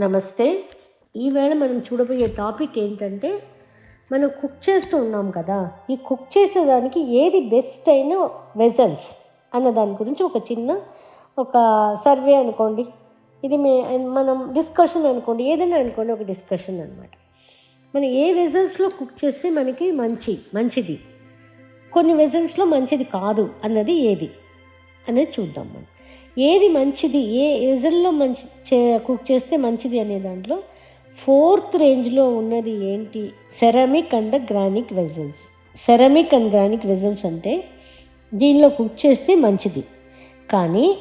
నమస్తే. ఈవేళ మనం చూడబోయే టాపిక్ ఏంటంటే మనం కుక్ చేస్తూ ఉన్నాం కదా ఈ కుక్ చేసేదానికి ఏది బెస్ట్ అయిన వెజల్స్ అన్న దాని గురించి ఒక చిన్న ఒక సర్వే అనుకోండి. ఇది మే మనం డిస్కషన్ అనుకోండి ఏదైనా అనుకోండి ఒక డిస్కషన్ అనమాట మనం ఏ వెజల్స్లో కుక్ చేస్తే మనకి మంచి మంచిది? కొన్ని వెజల్స్లో మంచిది కాదు అన్నది ఏది? అనేది చూద్దాం మనం. ఏది మంచిది ఏ వెజల్లో మంచి చే కుక్ చేస్తే మంచిది అనే దాంట్లో ఫోర్త్ రేంజ్లో ఉన్నది ఏంటి? Ceramic and granite vessels. Ceramic and granite vessels అంటే దీనిలో కుక్ చేస్తే మంచిది. కానీ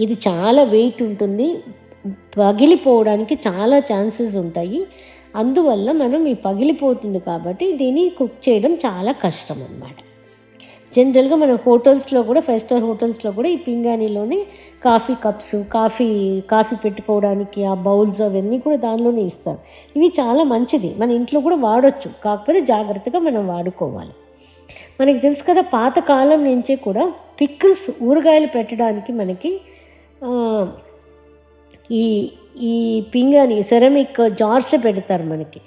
ఇది చాలా వెయిట్ ఉంటుంది పగిలిపోవడానికి చాలా ఛాన్సెస్ ఉంటాయి. అందువల్ల మనం ఈ పగిలిపోతుంది కాబట్టి దీన్ని కుక్ చేయడం చాలా కష్టం అన్నమాట. జనరల్గా మన హోటల్స్లో కూడా ఫైవ్ స్టార్ హోటల్స్లో కూడా ఈ పింగాణిలోని కాఫీ కప్స్ కాఫీ కాఫీ పెట్టుకోవడానికి ఆ బౌల్స్ అవన్నీ కూడా దానిలోనే ఇస్తారు. ఇవి చాలా మంచిది. మన ఇంట్లో కూడా వాడొచ్చు. కాకపోతే జాగ్రత్తగా మనం వాడుకోవాలి. మనకి తెలుసు కదా పాతకాలం నుంచే కూడా పిక్కిల్స్ ఊరగాయలు పెట్టడానికి మనకి ఈ ఈ పింగాని సెరమిక్ జార్స్ పెడతారు మనకి.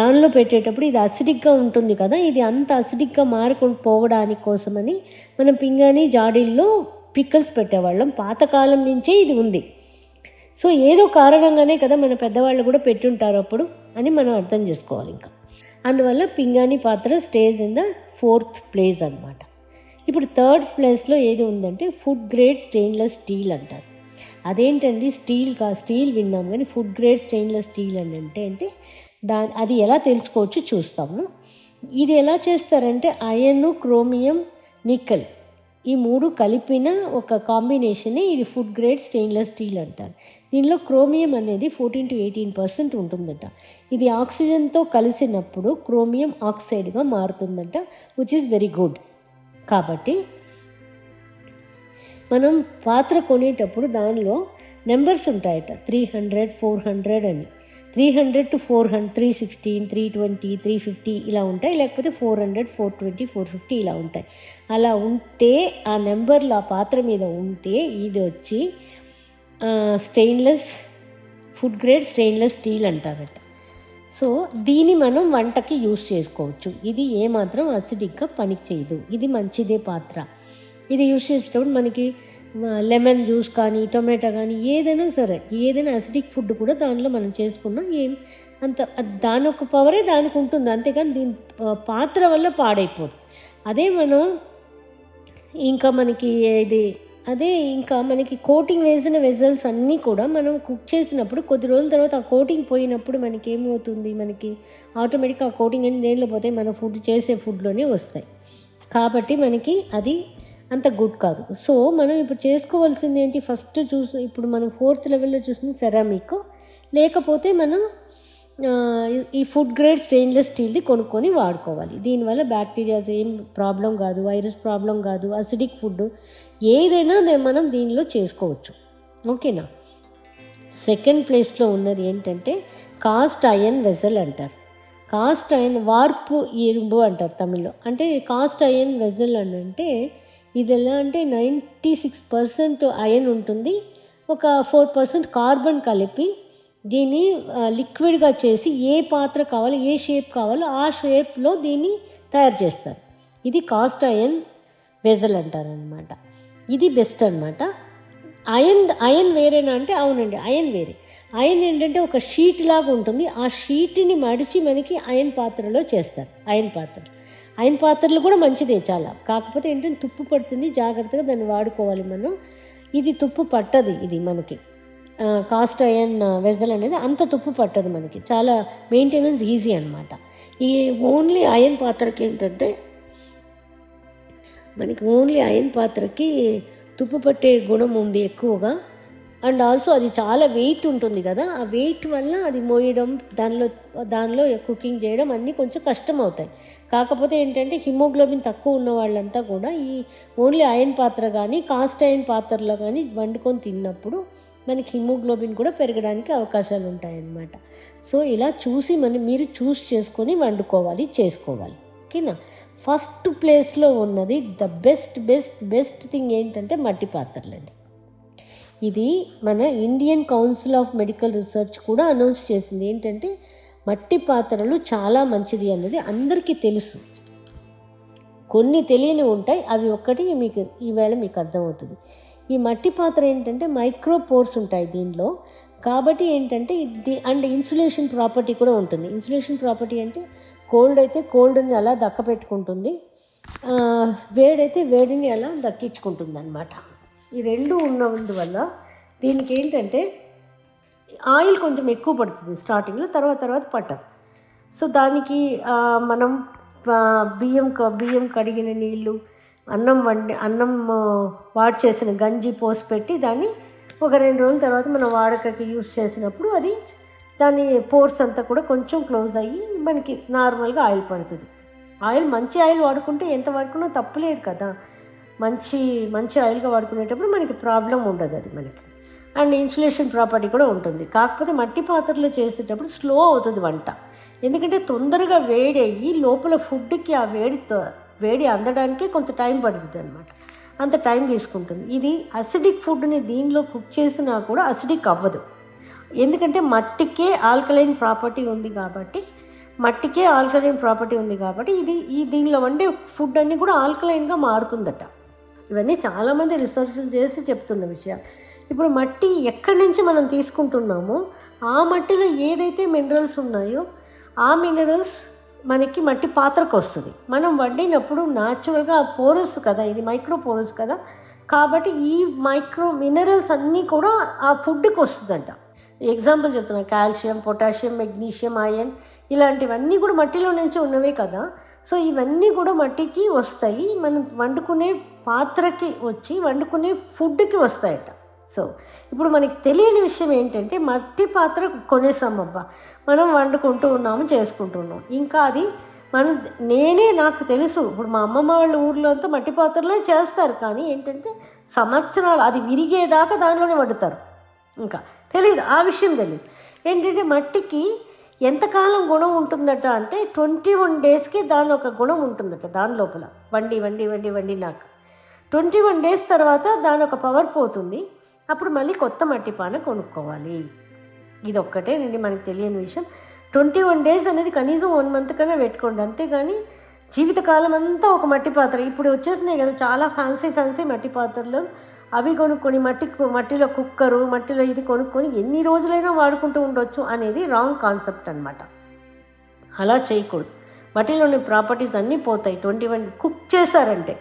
దానిలో పెట్టేటప్పుడు ఇది అసిడిక్గా ఉంటుంది కదా ఇది అంత అసిడిక్గా మారకుండా పోవడానికి కోసమని మనం పింగాని జాడీల్లో పిక్కల్స్ పెట్టేవాళ్ళం. పాతకాలం నుంచే ఇది ఉంది. సో ఏదో కారణంగానే కదా మన పెద్దవాళ్ళు కూడా పెట్టుంటారు అప్పుడు అని మనం అర్థం చేసుకోవాలి ఇంకా. అందువల్ల పింగాణి పాత్ర stage in the fourth place అన్నమాట. ఇప్పుడు థర్డ్ ప్లేస్లో ఏది ఉందంటే ఫుడ్ గ్రేడ్ స్టెయిన్లెస్ స్టీల్ అంటారు. అదేంటండి? స్టీల్ కా స్టీల్ విన్నాం కానీ ఫుడ్ గ్రేడ్ స్టెయిన్లెస్ స్టీల్ అని అంటే అంటే దా అది ఎలా తెలుసుకోవచ్చు చూస్తాము. ఇది ఎలా చేస్తారంటే అయన్ క్రోమియం నిక్కల్ ఈ మూడు కలిపిన ఒక కాంబినేషనే ఇది ఫుడ్ గ్రేడ్ స్టెయిన్లెస్ స్టీల్ అంటారు. దీనిలో క్రోమియం అనేది ఫోర్టీన్ టు ఎయిటీన్ పర్సెంట్ ఉంటుందట. ఇది ఆక్సిజన్తో కలిసినప్పుడు క్రోమియం ఆక్సైడ్గా మారుతుందట విచ్ ఈస్ వెరీ గుడ్ కాబట్టి మనం పాత్ర కొనేటప్పుడు దానిలో నెంబర్స్ ఉంటాయట త్రీ హండ్రెడ్ ఫోర్ హండ్రెడ్ అని. Three hundred to four hundred three sixteen three twenty three fifty ఇలా ఉంటాయి. లేకపోతే four hundred four twenty four fifty ఇలా ఉంటాయి. అలా ఉంటే ఆ నెంబర్లు ఆ పాత్ర మీద ఉంటే ఇది వచ్చి stainless food grade stainless steel అంటారట. సో దీన్ని మనం వంటకి యూస్ చేసుకోవచ్చు. ఇది ఏమాత్రం అసిడిక్గా పనికి చేయదు ఇది మంచిదే పాత్ర. ఇది యూస్ చేసేటప్పుడు మనకి లెమన్ జ్యూస్ కానీ టొమాటో కానీ ఏదైనా సరే ఏదైనా అసిడిక్ ఫుడ్ కూడా దానిలో మనం చేసుకున్నా ఏం అంత దాని ఒక పవరే దానికి ఉంటుంది. అంతేకాని దీని పాత్ర వల్ల పాడైపోదు. అదే మనం ఇంకా మనకి ఇది అదే ఇంకా మనకి కోటింగ్ వేసిన వెజల్స్ అన్నీ కూడా మనం కుక్ చేసినప్పుడు కొద్ది రోజుల తర్వాత ఆ కోటింగ్ పోయినప్పుడు మనకి ఏమవుతుంది? మనకి ఆటోమేటిక్గా ఆ కోటింగ్ అన్ని దేనిలో పోతాయి? మన ఫుడ్ చేసే ఫుడ్లోనే వస్తాయి. కాబట్టి మనకి అది అంత గుడ్ కాదు. సో మనం ఇప్పుడు చేసుకోవాల్సింది ఏంటి? ఫస్ట్ చూసి ఇప్పుడు మనం ఫోర్త్ లెవెల్లో చూసిన సెరామిక్. లేకపోతే మనం ఈ- ఫుడ్ గ్రేడ్ స్టెయిన్లెస్ స్టీల్ది కొనుక్కొని వాడుకోవాలి. దీనివల్ల బ్యాక్టీరియాస్ ఏం ప్రాబ్లం కాదు వైరస్ ప్రాబ్లం కాదు అసిడిక్ ఫుడ్ ఏదైనా మనం దీనిలో చేసుకోవచ్చు. ఓకేనా? సెకండ్ ప్లేస్లో ఉన్నది ఏంటంటే కాస్ట్ అయన్ వెజల్ అంటారు. కాస్ట్ అయన్ వార్పు ఇరుంబు అంటారు తమిళ్ళో. అంటే కాస్ట్ అయన్ వెజల్ అని అంటే ఇది ఎలా అంటే నైంటీ సిక్స్ పర్సెంట్ అయన్ ఉంటుంది. ఒక ఫోర్ పర్సెంట్ కార్బన్ కలిపి దీన్ని లిక్విడ్గా చేసి ఏ పాత్ర కావాలో ఏ షేప్ కావాలో ఆ షేప్లో దీన్ని తయారు చేస్తారు. ఇది కాస్ట్ అయన్ వెజల్ అంటారనమాట ఇది బెస్ట్ అనమాట అయన్ అయన్ వేరేనా అంటే అవునండి అయన్ వేరే. అయన్ ఏంటంటే ఒక షీట్ లాగా ఉంటుంది. ఆ షీట్ని మడిచి మనకి అయన్ పాత్రలో చేస్తారు అయన్ పాత్ర ఆయన పాత్రలు కూడా మంచిదే చాలా. కాకపోతే ఏంటంటే తుప్పు పడుతుంది జాగ్రత్తగా దాన్ని వాడుకోవాలి మనం. ఇది తుప్పు పట్టదు ఇది మనకి. కాస్ట్ అయన్ వెజల్ అనేది అంత తుప్పు పట్టదు మనకి. చాలా మెయింటెనెన్స్ ఈజీ అనమాట ఈ ఓన్లీ అయన్ పాత్రకి ఏంటంటే మనకి ఓన్లీ అయన్ పాత్రకి తుప్పు పట్టే గుణం ఉంది ఎక్కువగా. అండ్ ఆల్సో అది చాలా వెయిట్ ఉంటుంది కదా ఆ వెయిట్ వల్ల అది మోయడం దానిలో దానిలో కుకింగ్ చేయడం అన్నీ కొంచెం కష్టం అవుతాయి కాకపోతే ఏంటంటే హిమోగ్లోబిన్ తక్కువ ఉన్న వాళ్ళంతా కూడా ఈ ఓన్లీ అయన్ పాత్ర కానీ కాస్ట్ అయన్ పాత్రలో కానీ వండుకొని తిన్నప్పుడు మనకి హిమోగ్లోబిన్ కూడా పెరగడానికి అవకాశాలు ఉంటాయన్నమాట. సో ఇలా చూసి మనం మీరు చూస్ చేసుకొని వండుకోవాలి చేసుకోవాలి. ఓకేనా? ఫస్ట్ ప్లేస్లో ఉన్నది the best best best thing ఏంటంటే మట్టి పాత్రలండి. ఇది మన Indian Council of Medical Research కూడా అనౌన్స్ చేసింది. ఏంటంటే మట్టి పాత్రలు చాలా మంచిది అన్నది అందరికీ తెలుసు. కొన్ని తెలియని ఉంటాయి అవి ఒక్కటి మీకు ఈవేళ మీకు అర్థమవుతుంది. ఈ మట్టి పాత్ర ఏంటంటే మైక్రో పోర్స్ ఉంటాయి దీనిలో కాబట్టి ఏంటంటే ఇది అండ్ ఇన్సులేషన్ ప్రాపర్టీ కూడా ఉంటుంది. ఇన్సులేషన్ ప్రాపర్టీ అంటే కోల్డ్ అయితే కోల్డ్ని అలా దక్క పెట్టుకుంటుంది వేడైతే వేడిని అలా దక్కించుకుంటుంది అనమాట ఈ రెండు ఉన్నందువల్ల దీనికి ఏంటంటే ఆయిల్ కొంచెం ఎక్కువ పడుతుంది స్టార్టింగ్లో తర్వాత తర్వాత పట్టదు. సో దానికి మనం బియ్యం క- బియ్యం కడిగిన నీళ్ళు అన్నం వండి అన్నం వాడి చేసిన గంజి పోసి పెట్టి దాన్ని ఒక రెండు రోజుల తర్వాత మనం వాడకకి యూస్ చేసినప్పుడు అది దాని పోర్స్ అంతా కూడా కొంచెం క్లోజ్ అయ్యి మనకి నార్మల్గా ఆయిల్ పడుతుంది. ఆయిల్ మంచి ఆయిల్ వాడుకుంటే ఎంత వాడుకున్నా తప్పులేదు కదా. మంచి మంచి ఆయిల్గా వాడుకునేటప్పుడు మనకి ప్రాబ్లం ఉండదు అది మనకి. అండ్ ఇన్సులేషన్ ప్రాపర్టీ కూడా ఉంటుంది. కాకపోతే మట్టి పాత్రలో చేసేటప్పుడు స్లో అవుతుంది వంట. ఎందుకంటే తొందరగా వేడి అయ్యి లోపల ఫుడ్కి ఆ వేడి వేడి అందడానికి కొంత టైం పడుతుంది అనమాట అంత టైం తీసుకుంటుంది. ఇది అసిడిక్ ఫుడ్ని దీనిలో కుక్ చేసినా కూడా అసిడిక్ అవ్వదు. ఎందుకంటే మట్టికే ఆల్కలైన్ ప్రాపర్టీ ఉంది కాబట్టి మట్టికే ఆల్కలైన్ ప్రాపర్టీ ఉంది కాబట్టి ఇది ఈ దీనిలో వండే ఫుడ్ అన్నీ కూడా ఆల్కలైన్గా మారుతుందట. ఇవన్నీ చాలామంది రీసెర్చ్లు చేసి చెప్తున్న విషయాలు ఇప్పుడు మట్టి ఎక్కడి నుంచి మనం తీసుకుంటున్నామో ఆ మట్టిలో ఏదైతే మినరల్స్ ఉన్నాయో ఆ మినరల్స్ మనకి మట్టి పాత్రకు వస్తుంది. మనం వండినప్పుడు న్యాచురల్గా పోరస్ కదా ఇది మైక్రో పోరస్ కదా కాబట్టి ఈ మైక్రో మినరల్స్ అన్నీ కూడా ఆ ఫుడ్కి వస్తుందంట. ఎగ్జాంపుల్ చెప్తున్నా కాల్షియం పొటాషియం మెగ్నీషియం ఐరన్ ఇలాంటివన్నీ కూడా మట్టిలో నుంచి ఉన్నవే కదా. సో ఇవన్నీ కూడా మట్టికి వస్తాయి. మనం వండుకునే పాత్రకి వచ్చి వండుకునే ఫుడ్కి వస్తాయట. సో ఇప్పుడు మనకి తెలియని విషయం ఏంటంటే మట్టి పాత్ర కొనేసామబ్బా. మనం వండుకుంటూ ఉన్నాము చేసుకుంటున్నాం ఇంకా అది మనం నేనే నాకు తెలుసు. ఇప్పుడు మా అమ్మమ్మ వాళ్ళ ఊర్లో అంతా మట్టి పాత్రలో చేస్తారు. కానీ ఏంటంటే సంవత్సరాలు అది విరిగేదాకా దానిలోనే వండుతారు. ఇంకా తెలియదు ఆ విషయం తెలియదు ఏంటంటే మట్టికి ఎంతకాలం గుణం ఉంటుందట అంటే ట్వంటీ వన్ డేస్కి దాని ఒక గుణం ఉంటుందట దాని లోపల. వండి వండి వండి వండి నాకు. ట్వంటీ వన్ డేస్ తర్వాత దాని ఒక పవర్ పోతుంది. అప్పుడు మళ్ళీ కొత్త మట్టి పాన కొనుక్కోవాలి. ఇది ఒక్కటే నుండి మనకు తెలియని విషయం. ట్వంటీ వన్ డేస్ అనేది కనీసం వన్ మంత్ కన్నా పెట్టుకోండి. అంతేగాని జీవితకాలం అంతా ఒక మట్టి పాత్ర. ఇప్పుడు వచ్చేసినాయి కదా చాలా ఫ్యాన్సీ ఫ్యాన్సీ మట్టి పాత్రలు. అవి కొనుక్కొని మట్టి మట్టిలో కుక్కరు మట్టిలో ఇది కొనుక్కొని ఎన్ని రోజులైనా వాడుకుంటూ ఉండొచ్చు అనేది రాంగ్ కాన్సెప్ట్ అనమాట అలా చేయకూడదు. మట్టిలోని ప్రాపర్టీస్ అన్నీ పోతాయి. ట్వంటీ వన్ కుక్ చేశారంటే.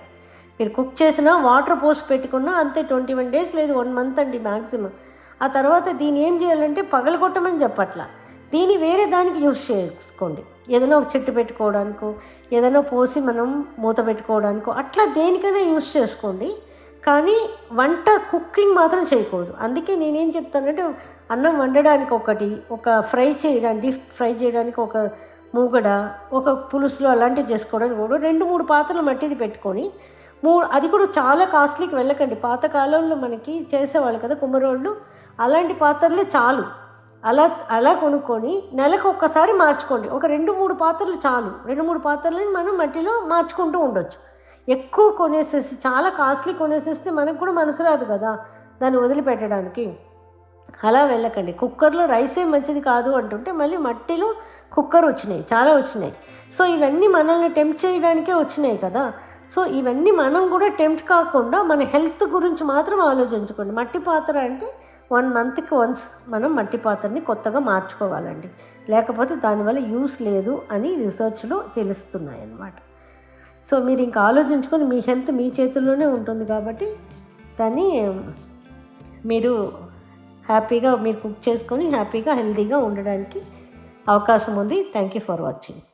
మీరు కుక్ చేసినా వాటర్ పోసి పెట్టుకున్నా అంతే ట్వంటీ వన్ డేస్ లేదు వన్ మంత్ అండి మ్యాక్సిమం ఆ తర్వాత దీన్ని ఏం చేయాలంటే పగలగొట్టమని చెప్పట్లా. దీన్ని వేరే దానికి యూస్ చేసుకోండి. ఏదైనా ఒక చెట్టు పెట్టుకోవడానికో ఏదైనా పోసి మనం మూత పెట్టుకోవడానికో అట్లా దేనికైనా యూజ్ చేసుకోండి. కానీ వంట కుకింగ్ మాత్రం చేయకూడదు. అందుకే నేనేం చెప్తానంటే అన్నం వండడానికి ఒకటి ఒక ఫ్రై చేయడానికి డీప్ ఫ్రై చేయడానికి ఒక మూగడ ఒక పులుసులో అలాంటివి చేసుకోవడానికి కూడా రెండు మూడు పాత్రలు మట్టిది పెట్టుకొని మూడు అది కూడా చాలా కాస్ట్లీకి వెళ్ళకండి. పాతకాలంలో మనకి చేసేవాళ్ళు కదా కుమ్మరోళ్ళు అలాంటి పాత్రలే చాలు. అలా అలా కొనుక్కొని నెలకు ఒక్కసారి మార్చుకోండి. ఒక రెండు మూడు పాత్రలు చాలు. రెండు మూడు పాత్రలని మనం మట్టిలో మార్చుకుంటూ ఉండొచ్చు. ఎక్కువ కొనేసేసి చాలా కాస్ట్లీ కొనేసేస్తే మనకు కూడా మనసు రాదు కదా దాన్ని వదిలిపెట్టడానికి. అలా వెళ్ళకండి. కుక్కర్లో రైసే మంచిది కాదు అంటుంటే మళ్ళీ మట్టిలో కుక్కర్ వచ్చినాయి చాలా వచ్చినాయి. సో ఇవన్నీ మనల్ని టెంప్ట్ చేయడానికే వచ్చినాయి కదా. సో ఇవన్నీ మనం కూడా టెంప్ట్ కాకుండా మన హెల్త్ గురించి మాత్రం ఆలోచించుకోండి. మట్టి పాత్ర అంటే వన్ మంత్కి వన్స్ మనం మట్టి పాత్రని కొత్తగా మార్చుకోవాలండి. లేకపోతే దానివల్ల యూస్ లేదు అని రీసెర్చ్లో తెలుస్తున్నాయి అన్నమాట సో మీరు ఇంకా ఆలోచించుకొని మీ హెల్త్ మీ చేతుల్లోనే ఉంటుంది కాబట్టి దాన్ని మీరు హ్యాపీగా మీరు కుక్ చేసుకొని హ్యాపీగా హెల్తీగా ఉండడానికి అవకాశం ఉంది. Thank you for watching.